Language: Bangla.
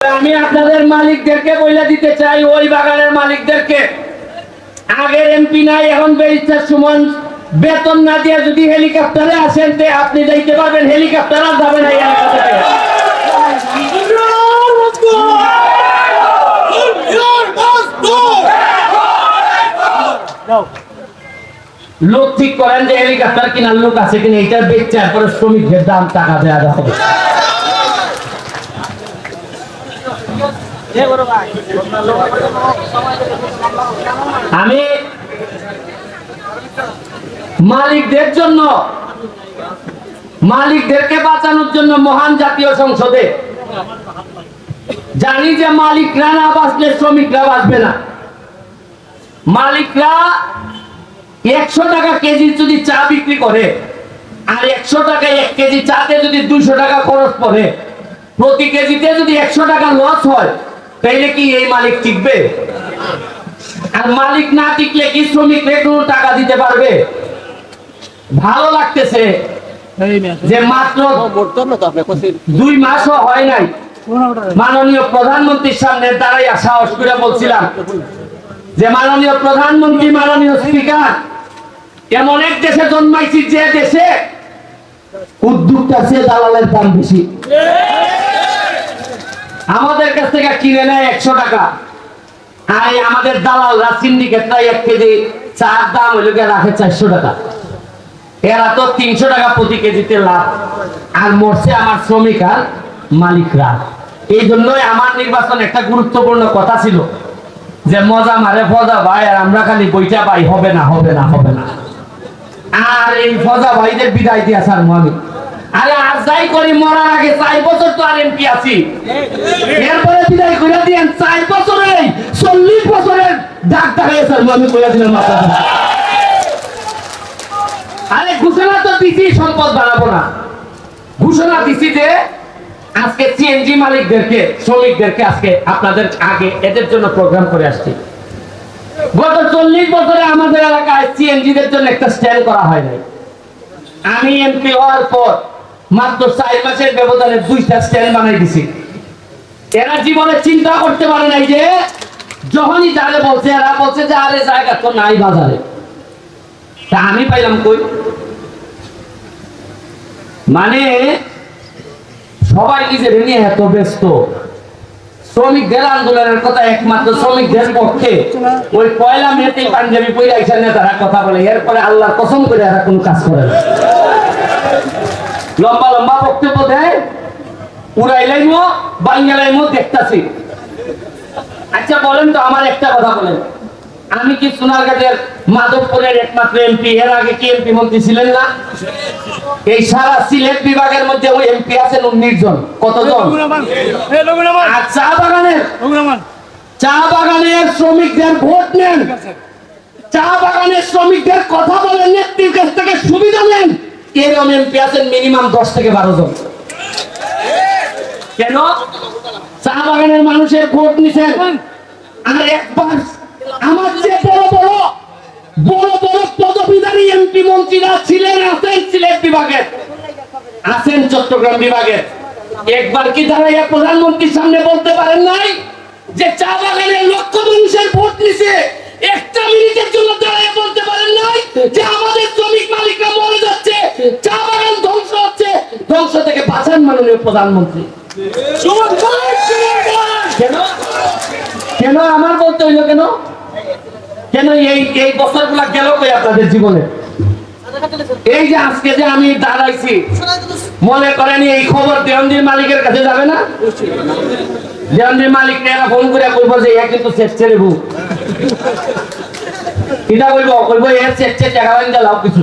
আমি আপনাদের মালিকদেরকে বলে দিতে চাই, ওই বাগানের মালিকদেরকে। আগের এমপি নাই, এখন ব্যারিস্টার সুমন। বেতন না দিয়ে যদি হেলিকপ্টারে আসেন, তে আপনি যাইতে পারবেন, হেলিকপ্টার আর যাবে লোক ঠিক করেন যে হেলিকপ্টার কিনার লোক আছে কিনা এটা বেচার তারপরে শ্রমিকদের দাম টাকা দেওয়া হবে আমি মালিকদের জন্য, মালিকদেরকে বাঁচানোর জন্য মহান জাতীয় সংসদে জানি যে মালিকরা না বাঁচলে শ্রমিকরা বাঁচবে না। মালিকরা একশো টাকা কেজি যদি চা বিক্রি করে, আর একশো টাকা এক কেজি চাতে যদি দুইশো টাকা খরচ পড়ে প্রতি কেজিতে যদি একশো টাকা লস হয় তাইলে কি এই মালিক টিকবে? আর মালিক না টিকলে কি শ্রমিক কোনো টাকা দিতে পারবে? ভালো লাগতেছে যে মাত্র দুই মাসও হয় নাই। মাননীয় প্রধানমন্ত্রীর সামনে দাঁড়াই সাহস করে বলছিলাম যে মাননীয় প্রধানমন্ত্রী মাননীয় স্পিকার এমন এক দেশে জন্মাইছি যে দেশে উদ্যোগটা সে দালালের দাম বেশি। আমাদের কাছ থেকে কিনে নেয় একশো টাকা। আর আমাদের দালালরা সিন্ডিকেটরা এক কেজি, চার দাম হইলে রাখে চারশো টাকা। এরা তো তিনশো টাকা প্রতি কেজিতে লাভ। আর মরছে আমার শ্রমিক আর মালিকরা। এই জন্যই আমার নির্বাচন একটা গুরুত্বপূর্ণ কথা ছিল যে মজা মারে ফজা ভাই, আর আমরা খালি বইটা পাই, হবে না হবে না হবে না। আর এই ফজা ভাইদের বিদায় দিয়ে আসার আমি। আরে আর যাই করি, মরার আগে বছর তো আর এমপি আছি। এরপরে বিদায় করে দিয়েন চল্লিশ বছরের আমি করে দিলাম আরে ঘোষণা তো দিছি, সম্পদ বাড়াবো না। ঘোষণা দিছি যে, আজকে সিএনজি মালিকদেরকে, শ্রমিকদেরকে আজকে আপনাদের আগে এদের জন্য প্রোগ্রাম করে আসছি। গত চল্লিশ বছরে আমাদের এলাকায় সিএনজি দের জন্য একটা স্ট্যান্ড করা হয় নাই। আমি এমপি হওয়ার পর মাত্র চার মাসের ব্যবধানে দুইটা স্ট্যান্ড বানাই দিছি। এরা জীবনে চিন্তা করতে পারে নাই যে, যখনই যারে বলছে, এরা বলছে যে, আরে, জায়গা তো নাই বাজারে। তা আমি পাইলাম কই? মানে সবাই নিজের নিয়ে এত ব্যস্ত? শ্রমিকদের আন্দোলনের কথা একমাত্র শ্রমিকদের পক্ষে। ওই পয়লা মেতে পাঞ্জাবি পইরা এখানে তারা কথা বলে, এরপরে আল্লাহর কসম করে এরা কোনো কাজ করে না। লম্বা লম্বা বক্তব্য দেয় উড়াইলাইমো বাঙ্গালাইমো দেখতাছি। আচ্ছা বলেন তো আমার একটা কথা বলেন। আমি কি সোনারঘাটের মাধবপুরের একমাত্র এমপি এর আগে কি এমপি মন্ত্রী ছিলেন না? এই সারা সিলেট বিভাগের মধ্যে ওই এমপি আছেন উনিশ জন। কতজন? আর চা বাগানের? চা বাগানের শ্রমিকদের ভোট নেন। চা বাগানের শ্রমিকদের কথা বলেন নেত্রীর কাছ থেকে সুবিধা নেন। এরকম এমপি আছেন মিনিমাম দশ থেকে বারো জন। কেন? চা বাগানের মানুষের ভোট নিছেন। আর একবার আমার যে বড় বড় বড় বড় পদবিধারী এমপি মন্ত্রীরা ছিলেন, আছেন সিলেট আছেন চট্টগ্রাম বিভাগের। একবার কি দাঁড়াইয়া প্রধানমন্ত্রীর সামনে বলতে পারেন নাই যে চা বাগানের লক্ষ বাঁচান মাননীয় প্রধানমন্ত্রী? কেন? কেন আমার বলতে হইল কেন? কেন এই এই বছরগুলা গেল কই আপনাদের জীবনে? এই যে আজকে যে আমি দাঁড়াইছি মনে করেন এই খবর দেওয়ানজির মালিকের কাছে যাবে না? দেওয়ানজির মালিক এরা ফোন করে কইব যে এ কিন্তু শেষ ছেড়ে বউ। এটা কইব কইব এ শেষ ছেড়ে টাকা লাভ কিছু।